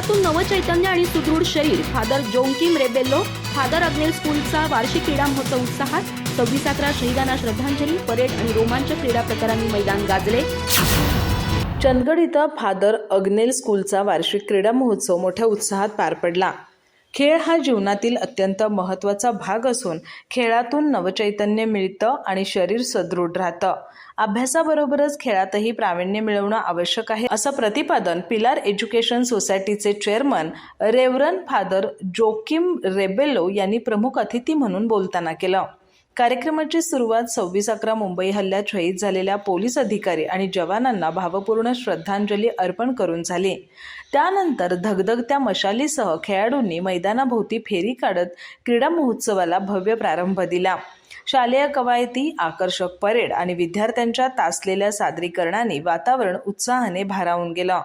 खेळातून नवचैतन्य आणि सुदृढ शरीर फादर जोंकिम रेबेल्लो फादर अग्नेल स्कूलचा वार्षिक क्रीडा महोत्सव उत्साहात सव्वीस अकरा शहीदांना श्रद्धांजली परेड आणि रोमांचक क्रीडा प्रकारांनी मैदान गाजले. चंदगड इथं फादर अग्नेल स्कूलचा वार्षिक क्रीडा महोत्सव मोठ्या उत्साहात पार पडला. खेळ हा जीवनातील अत्यंत महत्त्वाचा भाग असून खेळातून नवचैतन्य मिळतं आणि शरीर सदृढ राहतं. अभ्यासाबरोबरच खेळातही प्रावीण्य मिळवणं आवश्यक आहे असं प्रतिपादन पिलार एज्युकेशन सोसायटीचे chairman reverend father Joaquim Rebello यांनी प्रमुख अतिथी म्हणून बोलताना केलं. कार्यक्रमाची सुरुवात सव्वीस अकरा मुंबई हल्ल्यात शहीद झालेल्या पोलीस अधिकारी आणि जवानांना भावपूर्ण श्रद्धांजली अर्पण करून झाली. त्यानंतर धगधगत्या मशालीसह खेळाडूंनी मैदानाभोवती फेरी काढत क्रीडा महोत्सवाला भव्य प्रारंभ दिला. शालेय कवायती आकर्षक परेड आणि विद्यार्थ्यांच्या तासलेल्या सादरीकरणाने वातावरण उत्साहाने भारावून गेलं.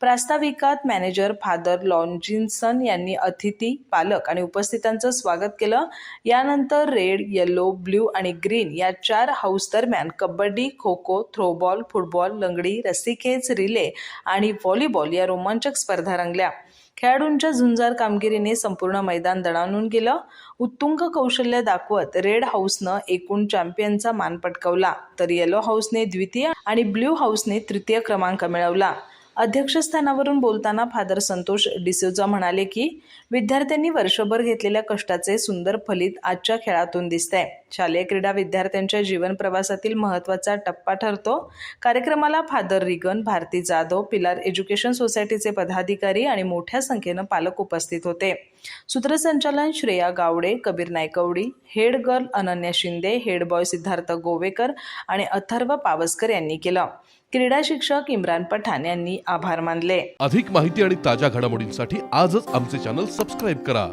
प्रास्ताविकात मॅनेजर फादर लॉन्जिन्सन यांनी अतिथी पालक आणि उपस्थितांचं स्वागत केलं. यानंतर रेड येलो ब्ल्यू आणि ग्रीन या चार हाऊस दरम्यान कबड्डी खो खो थ्रोबॉल फुटबॉल लंगडी रस्सीखेच रिले आणि व्हॉलीबॉल या रोमांचक स्पर्धा रंगल्या. खेळाडूंच्या झुंजार कामगिरीने संपूर्ण मैदान दणाणून गेलं. उत्तुंग कौशल्य दाखवत रेड हाऊस हाऊसनं एकूण चॅम्पियनचा मान पटकावला. तर येलो हाऊसने द्वितीय आणि ब्ल्यू हाऊसने तृतीय क्रमांक मिळवला. अध्यक्षस्थानावरून बोलताना फादर संतोष डिसोजा म्हणाले की विद्यार्थ्यांनी वर्षभर घेतलेल्या कष्टाचे सुंदर फलित आजच्या खेळातून दिसतंय. शालेय क्रीडा विद्यार्थ्यांच्या जीवन प्रवासातील महत्त्वाचा टप्पा ठरतो. कार्यक्रमाला फादर रिगन भारती जाधव पिलार एज्युकेशन सोसायटीचे पदाधिकारी आणि मोठ्या संख्येनं पालक उपस्थित होते. सूत्रसंचालन Shreya Gawade Kabir Naikwadi head girl Ananya Shinde head boy Siddharth Govekar आणि अथर्व पावसकर यांनी केलं. क्रीडा शिक्षक इम्रान पठाण यांनी आभार मानले. अधिक माहिती आणि ताज्या घडामोडींसाठी आजच आमचे चॅनल सबस्क्राईब करा.